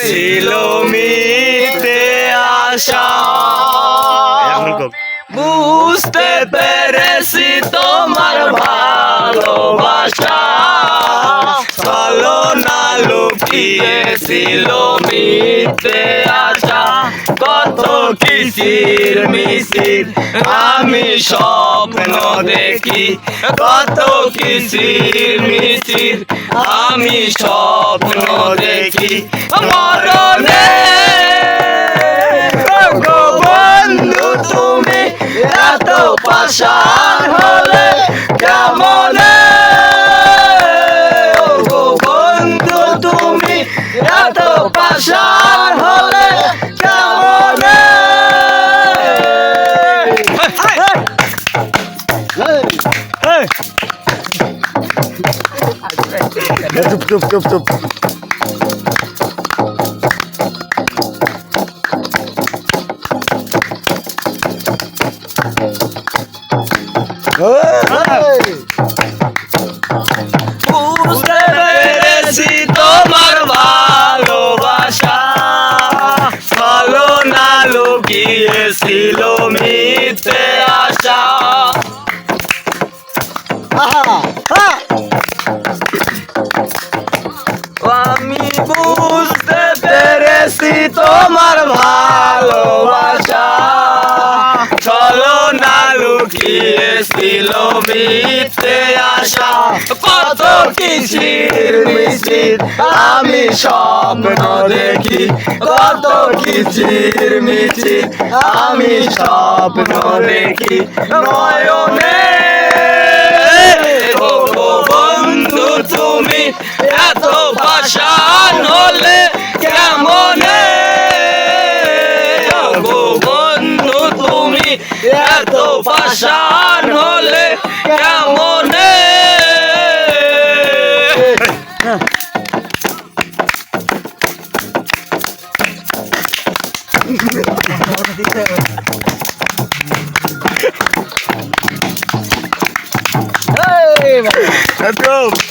ছিল মিতে আশা। বুঝতে পেরেছি তোমার ভালোবাসা লুকিয়েছিল মিথ্যে আশা। কত কিসির মিসির আমি স্বপ্ন দেখি। কত কিসির মিসির আমি স্বপ্ন দেখি। মরণে বন্ধু তুমি এত পাশান হলে কেমনে 액션 홀레 강원래 좁좁좁좁 Hey! চলো না লুকিয়েছিল মিথ্যে না লুকিয়েছিল মিথ্যে আশা। কত কিসির মিছির আমি স্বপ্ন দেখি। কত কিসির মিছির আমি স্বপ্ন দেখি। নয়নে এত পাশান হলে কেমনে চুপ